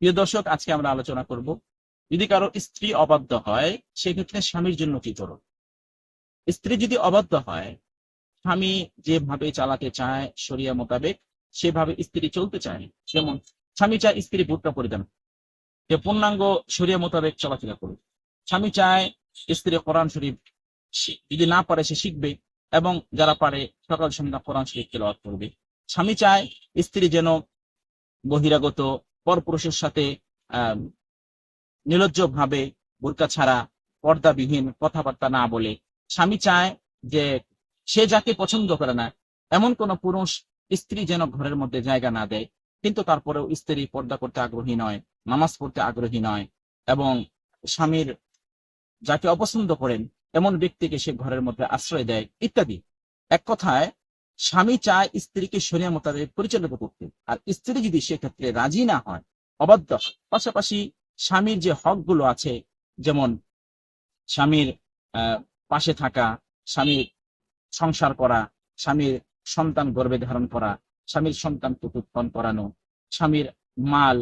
প্রিয় দর্শক, আজকে আমরা আলোচনা করব, যদি কারও স্ত্রী অবাধ্য হয়, সেক্ষেত্রে স্বামীর জন্য কি করো স্ত্রী যদি অবাধ্য হয়, স্বামী যেভাবে চালাতে চায়, শরিয়া মোতাবেক সেভাবে স্ত্রী চলতে চায়। যেমন, স্বামী চায় স্ত্রী বুটটা পরিধান যে পূর্ণাঙ্গ শরিয়া মোতাবেক চলাফেরা করুক। স্বামী চায় স্ত্রী কোরআন শরীফ যদি না পারে সে শিখবে এবং যারা পারে সকাল সন্ধ্যা কোরআন শরীফ তেলাওয়াত করবে। স্বামী চায় স্ত্রী যেন বহিরাগত পরপুরুষের সাথে নির্লজ্জ ভাবে বোরকা ছাড়া পর্দাবিহীন কথাবার্তা না বলে, স্বামী চায় যে সে যাকে পছন্দ করে না, এমন কোন পুরুষ স্ত্রী যেন ঘরের মধ্যে জায়গা না দেয়। কিন্তু তারপরেও স্ত্রী পর্দা করতে আগ্রহী নয়, নামাজ পড়তে আগ্রহী নয় এবং স্বামীর যাকে অপছন্দ করেন, এমন ব্যক্তিকে সে ঘরের মধ্যে আশ্রয় দেয়, ইত্যাদি। এক কথায় স্বামী চায় স্ত্রীকে শরিয়া মোতাবেক পরিচালিত করতে। আর স্ত্রী যদি সেক্ষেত্রে রাজি না হয়, অবাধ্য পাশাপাশি স্বামীর যে হকগুলো আছে, যেমন স্বামীর পাশে থাকা, স্বামীর সংসার করা, স্বামীর সন্তান গর্ভে ধারণ করা, স্বামীর সন্তান উৎপন্ন করানো, স্বামীর মাল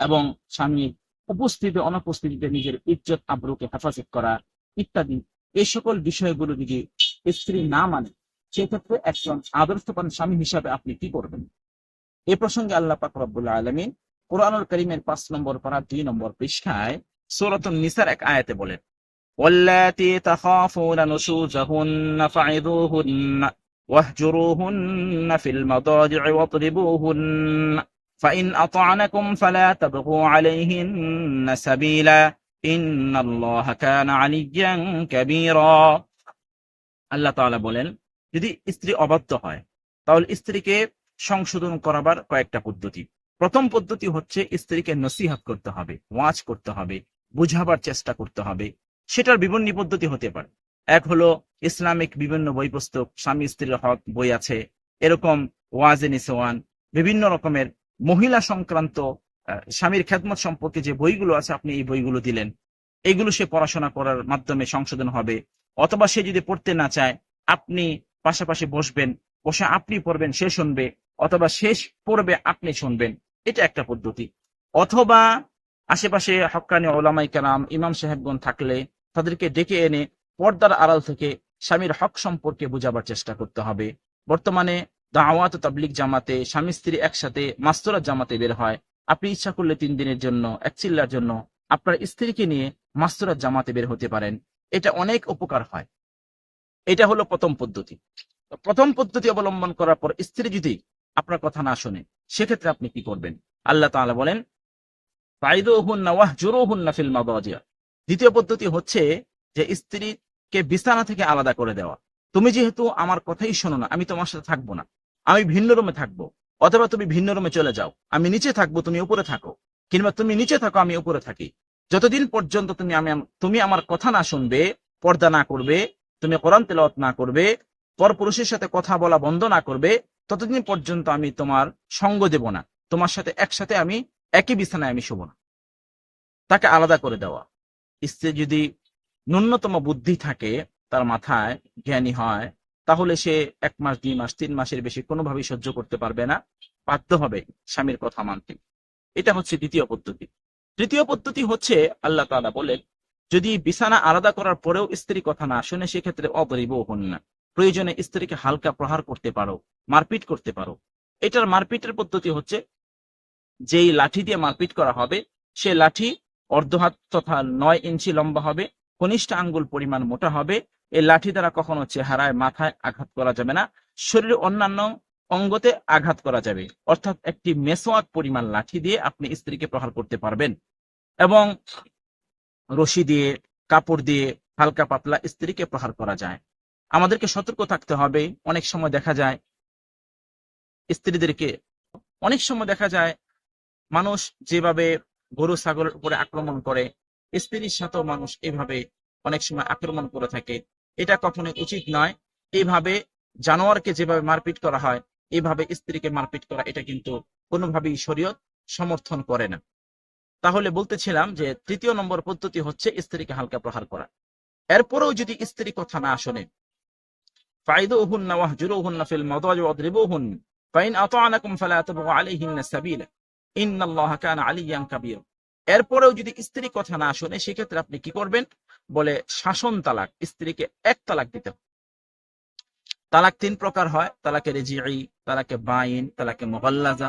এবং স্বামীর উপস্থিতি, অনুপস্থিতিতে নিজের ইজ্জত, আব্রুকে হেফাজত করা ইত্যাদি। এই সকল বিষয়গুলো যদি স্ত্রী না মানে সেক্ষেত্রে একজন আদর্শবান স্বামী হিসাবে আপনি কি করবেন এ প্রসঙ্গে আল্লাহ পাক রব্বুল আলমিন কোরআনুল করিমের পাঁচ নম্বর পারা দুই নম্বর পৃষ্ঠায় সূরাতুন নিসার এক আয়াতে বলেন واللاتي تخافون نشوزهن فعظوهن واهجروهن في المضاجع واضربوهن فإن أطعنكم فلا تبغوا عليهن سبيلا إن الله كان عليا كبيرا আল্লাহ তাআলা বলেন যদি স্ত্রী অবাধ্য হয়, তাহলে স্ত্রীকে সংশোধন করাবার কয়েকটা পদ্ধতি। প্রথম পদ্ধতি হচ্ছে স্ত্রীকে নসিহাত করতে হবে, ওয়াজ করতে হবে, বুঝাবার চেষ্টা করতে হবে। সেটার বিভিন্ন পদ্ধতি হতে পারে। এক হলো ইসলামিক বিভিন্ন বই পুস্তক স্বামী স্ত্রীর হক বই আছে, এরকম ওয়াজে নিসওয়ান বিভিন্ন রকমের মহিলা সংক্রান্ত স্বামীর খ্যাতমত সম্পর্কে যে বইগুলো আছে, আপনি এই বইগুলো দিলেন। এগুলো সে পড়াশোনা করার মাধ্যমে সংশোধন হবে। অথবা সে যদি পড়তে না চায়, আপনি পাশাপাশি বসবেন, বসে আপনি পড়বেন, সে শুনবে, অথবা শেষ পড়বে, আপনি শুনবেন। এটা একটা পদ্ধতি। অথবা আশেপাশে হকানি ওলামাই কালাম ইমাম সাহেবগণ থাকলে তাদেরকে ডেকে এনে পর্দার আড়াল থেকে স্বামীর হক সম্পর্কে বোঝাবার চেষ্টা করতে হবে। বর্তমানে দাওয়াত তাবলিক জামাতে স্বামী স্ত্রী একসাথে মাস্তরাত জামাতে বের হয়। আপনি ইচ্ছা করলে তিন দিনের জন্য, এক চিল্লার জন্য আপনার স্ত্রীকে নিয়ে মাস্তরাত জামাতে বের হতে পারেন। এটা অনেক উপকার হয়। এটা হলো প্রথম পদ্ধতি। প্রথম পদ্ধতি অবলম্বন করার পর স্ত্রী যদি আপনার কথা না শোনে, সেক্ষেত্রে আপনি কি করবেন? আল্লাহ তাআলা বলেন দ্বিতীয় পদ্ধতি হচ্ছে যে স্ত্রীকে বিছানা থেকে আলাদা করে দেওয়া। তুমি যেহেতু আমার কথাই শোনো না, আমি তোমার সাথে থাকব না। আমি ভিন্ন রুমে থাকব। অথবা তুমি ভিন্ন রুমে চলে যাও। আমি নিচে থাকব, তুমি উপরে থাকো। কিংবা তুমি নিচে থাকো, আমি উপরে থাকি। যতদিন পর্যন্ত তুমি আমি, তুমি আমার কথা না শুনবে, পর্দা না করবে তুমি কোরআন তেলাওয়াত না করবে পরপুরুষের সাথে কথা বলা বন্ধ না করবে, ততদিন পর্যন্ত আমি তোমার সঙ্গ দেব না। তোমার সাথে একসাথে আমি, একই বিছানায় আমি শুভ না। তাকে আলাদা করে দেওয়া। স্ত্রী যদি ন্যূনতম বুদ্ধি থাকে, তার মাথায় জ্ঞানী হয়, তাহলে সে এক মাস, দুই মাস, তিন মাসের বেশি কোনোভাবেই সহ্য করতে পারবে না, বাধ্য হবে স্বামীর কথা মানতে। এটা হচ্ছে দ্বিতীয় পদ্ধতি। তৃতীয় পদ্ধতি হচ্ছে, আল্লাহ তাআলা বলেন যদি বিছানা আলাদা করার পরেও স্ত্রী কথা না শুনে, সেক্ষেত্রে অপরিব হন না প্রয়োজনে স্ত্রীকে হালকা প্রহার করতে পারো, মারপিট করতে পারো। এটার মারপিটের পদ্ধতি হচ্ছে, যেই লাঠি দিয়ে মারপিট করা হবে, সে লাঠি অর্ধ হাত তথা নয় ইঞ্চি লম্বা হবে কনিষ্ঠ আঙ্গুল পরিমাণ মোটা হবে, এই লাঠি দ্বারা কখনো চেহারায়, মাথায় আঘাত করা যাবে না শরীরে অন্যান্য অঙ্গতে আঘাত করা যাবে। অর্থাৎ একটি মেসোয়াক পরিমাণ লাঠি দিয়ে আপনি স্ত্রীকে প্রহার করতে পারবেন। এবং রশি দিয়ে, কাপড় দিয়ে হালকা পাতলা স্ত্রীকে প্রহার করা যায়। আমাদেরকে সতর্ক থাকতে হবে। অনেক সময় দেখা যায় স্ত্রীদেরকে অনেক সময় দেখা যায় মানুষ যেভাবে গরু, ছাগলের উপরে আক্রমণ করে, স্ত্রীর সাথেও মানুষ এভাবে অনেক সময় আক্রমণ করে থাকে। এটা কখনোই উচিত নয়। এইভাবে জানোয়ারকে যেভাবে মারপিট করা হয় এইভাবে স্ত্রীকে মারপিট করা, এটা কিন্তু কোনোভাবেই শরীয়ত সমর্থন করে না। তাহলে বলতেছিলাম যে তৃতীয় নম্বর পদ্ধতি হচ্ছে স্ত্রীকে হালকা প্রহার করা। এরপরেও যদি স্ত্রী কথা না শোনে এরপরেও যদি স্ত্রী কথা না শোনে, সেক্ষেত্রে আপনি কি করবেন? বলে শাসন তালাক, স্ত্রীকে এক তালাক দিতে হবে। তালাক তিন প্রকার হয়, তালাকে রেজিই তালাকে বাইন, তালাকে মোগাল্লাজা